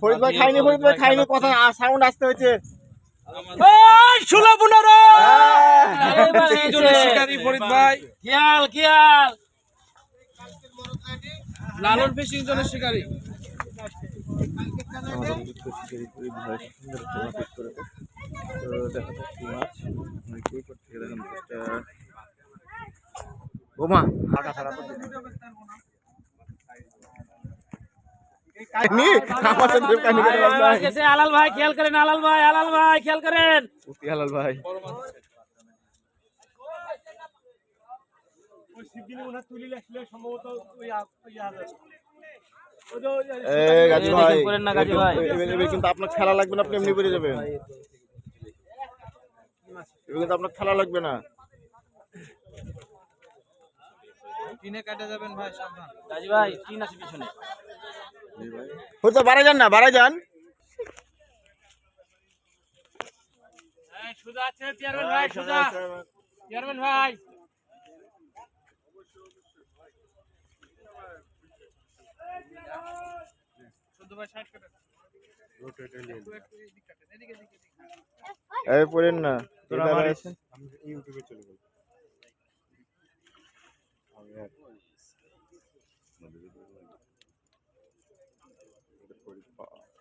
ফরিদ ভাই খাইনি ফরিদ ভাই খাইনি কথা সাউন্ড আসতে হয়েছে। ষোলো পনেরো! ফরিদ ভাই। খেয়াল খেয়াল লালন ফিশিং জনের শিকারি। আমাদের যুক্ত শিকারি ফরিদ ভাই সুন্দর একটা মাছ hit করেছে। তো দেখা যাক কি মাছ আমরা কি করতে গেলে এখন চেষ্টা বোমা হাঁটা ছাড়া করতে কাহিনী আমার সাথে কাহিনী করে লাভ আলাল ভাই খেয়াল করেন আলাল ভাই আলাল ভাই খেয়াল করেন হালাল ভাই এ গাজী ভাই এরকম করেন না গাজী ভাই। এবার- এবার আপনার খেলা লাগবে না আপনি এমনি বেরিয়ে যাবেন কিন্তু আপনার খেলা লাগবে না টিনে কাটে যাবেন ভাই সাবধান গাজী ভাই টিন আছে পিছনে হয়তো বাড়াই যান না বাড়াই যান। চেয়ারম্যান ভাই সুজা চেয়ারম্যান ভাই শুধু ভাই সাইড কাটে এই পড়েন না এখানে আছেন।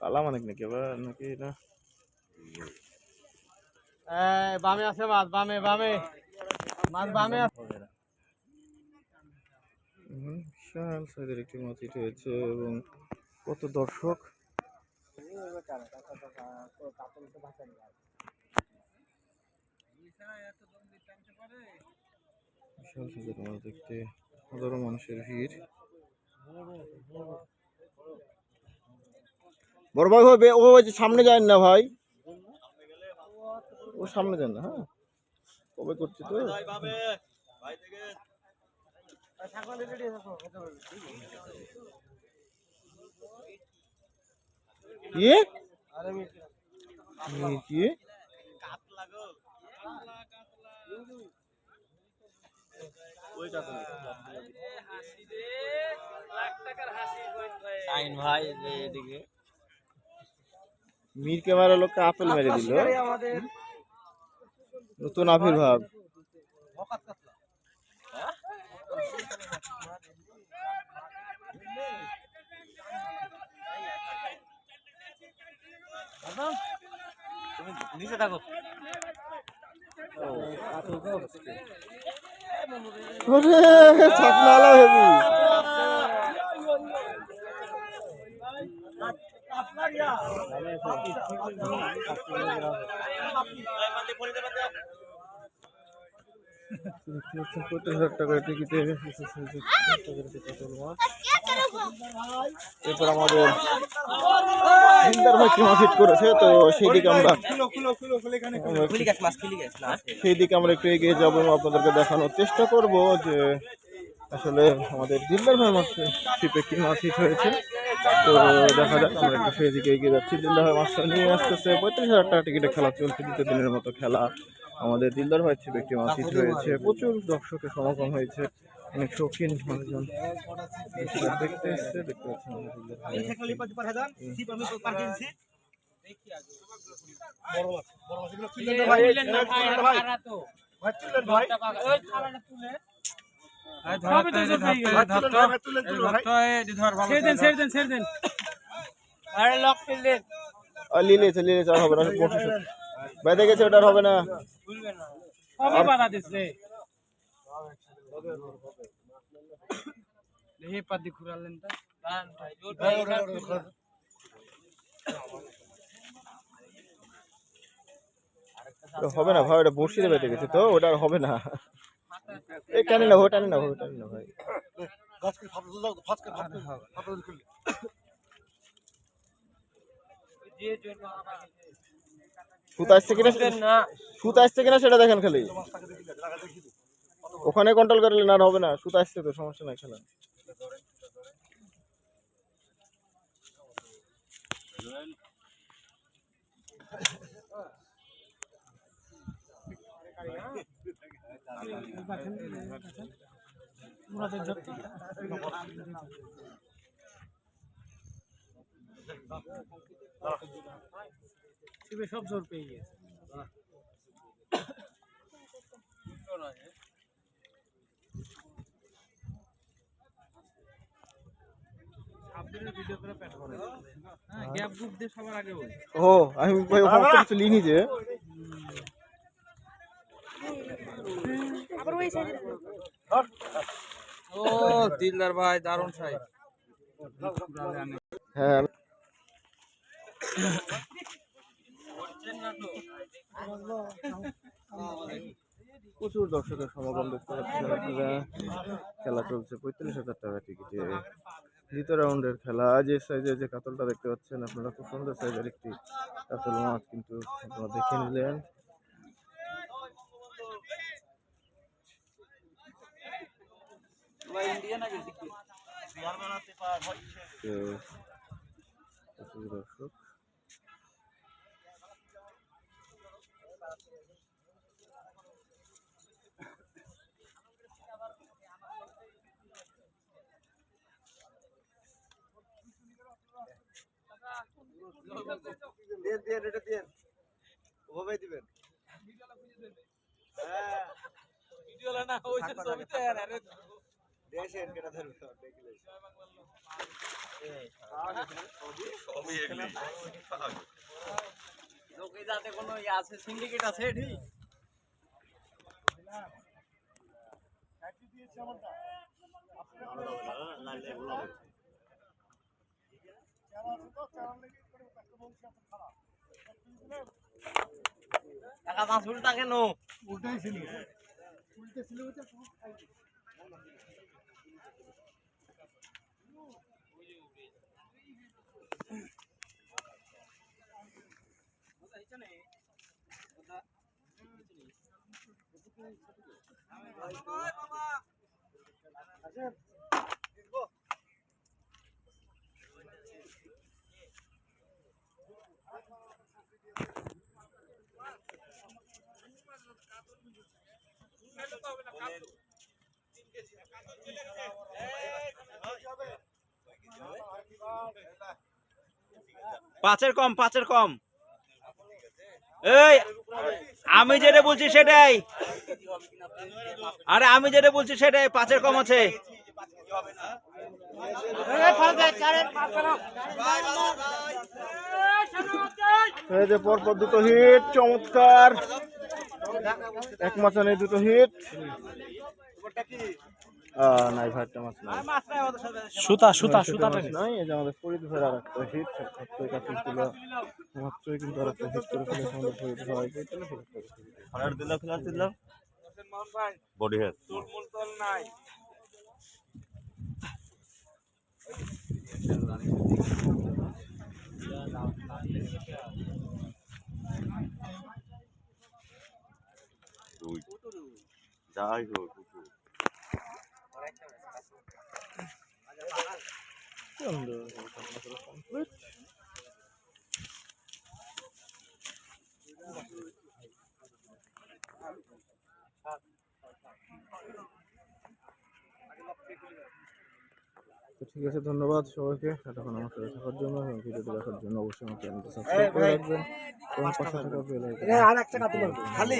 কালা মানে নাকি আবার নাকি না বামে আছে মাছ বামে বামে। মাছ বামে আছে। হুম, বিশাল সাইজের একটি মাছ হয়েছে এবং কত দর্শক? বিশাল সাইজের মাছ দেখতে। হাজারো মানুষের ভিড়। বড় ভাই হবে, ও সামনে যায় না ভাই। ও সামনে যান না হ্যাঁ? কবে করছি তো। কি কি? আইন ভাই, এদিকে। মির ক্যামেরা লোককে আপেল মেরে দিল। নতুন আবির্ভাব। নিচে থাকো হেবি পঁচিশ হাজার টাকার টিকিটে এরপর আমাদের করেছে, তো আমরা সেই দিকে আমরা একটু এগিয়ে আপনাদেরকে দেখানোর চেষ্টা করব যে আসলে আমাদের দিলদার ভাই মাছে শিপে কি মাছ হিট হয়েছে। তো দেখা যাক আমরা একটু সেই দিকে এগিয়ে যাচ্ছি। দিলদার ভাই মাছটা নিয়ে আসতেছে। পঁয়ত্রিশ হাজার টাকা টিকিটে খেলা চলছে দ্বিতীয় দিনের মতো খেলা। আমাদের দিলদার ভাই ছিপে একটি হিট হয়েছে। প্রচুর দর্শকের সমাগম হয়েছে। অনেক শৌখিন মানুষজন দেখতে এসছে দেখতে পাচ্ছেন আমাদের দিলদার ভাই। বেঁধে গেছে ওটা আর হবে না। তা। হবে না ভাই ওটা বসিয়ে বেঁধে গেছে তো ওটা আর হবে না। টানি না টানি না টানি না ভাই। সুতা আসছে কিনা না। সুতা আসছে কিনা সেটা দেখেন খালি। ওখানে কন্ট্রোল করলে না হবে না সুতা আসছে তো সমস্যা নাই খেলা সব জোর পেয়ে গেছে সাবধানে ভিডিও করে প্যাট করে হ্যাঁ গ্যাপ গ্রুপ দিয়ে সবার আগে বলি ও আমি ভাই ওখানে তো কিছু লিনি যে ও দিলদার ভাই দারুণ সাই হ্যাঁ। প্রচুর দর্শকের সমাগম দেখতে পাচ্ছেন আপনারা। খেলা চলছে পঁয়ত্রিশ হাজার টাকা টিকিটে দ্বিতীয় রাউন্ডের খেলা। যে সাইজের যে কাতলটা দেখতে পাচ্ছেন আপনারা খুব সুন্দর সাইজের একটি কাতল মাছ কিন্তু আপনারা দেখে নিলেন তো, প্রচুর দর্শক। দিয়ে দিয়ে এটা দিয়ে ওভাবে দিবেন। ভিডিও না ওই ছবিতে আর আরে দেশেন কেটা ধরবে দেখলে লোকে যাতে কোনো ইয়ে আছে সিন্ডিকেট আছে ঠিক টাকা মাছ উল্টা কেন উল্টাই ছিল। উল্টে ছিল কাতল তিন কেজি কাতল চলে গেছে পাঁচের কম পাঁচের কম। এই, আমি যেটা বলছি সেটাই। আরে, আমি যেটা বলছি সেটাই, পাঁচের কম আছে। এই যে পরপর দুটো হিট চমৎকার। এক মাচানে দুটো হিট নাই ভাই একটা মাছ নাই। সুতা সুতা সুতা নাই এই যে আমাদের ফরিদ আর একটা হিট সত্যই কাছে ছিল মাত্রই কিন্তু আর একটা হিট করে ফেলেছে আমাদের ফরিদ ভাই মোহন ভাই বডি হেড তোর নাই যাই হোক তো ঠিক আছে ধন্যবাদ সবাইকে। এতক্ষণ আমার সাথে থাকার জন্য এবং ভিডিওটি দেখার জন্য অবশ্যই আমার চ্যানেলটি সাবস্ক্রাইব করে রাখবেন। এবং পাশে থাকা বেল আইকন খালি।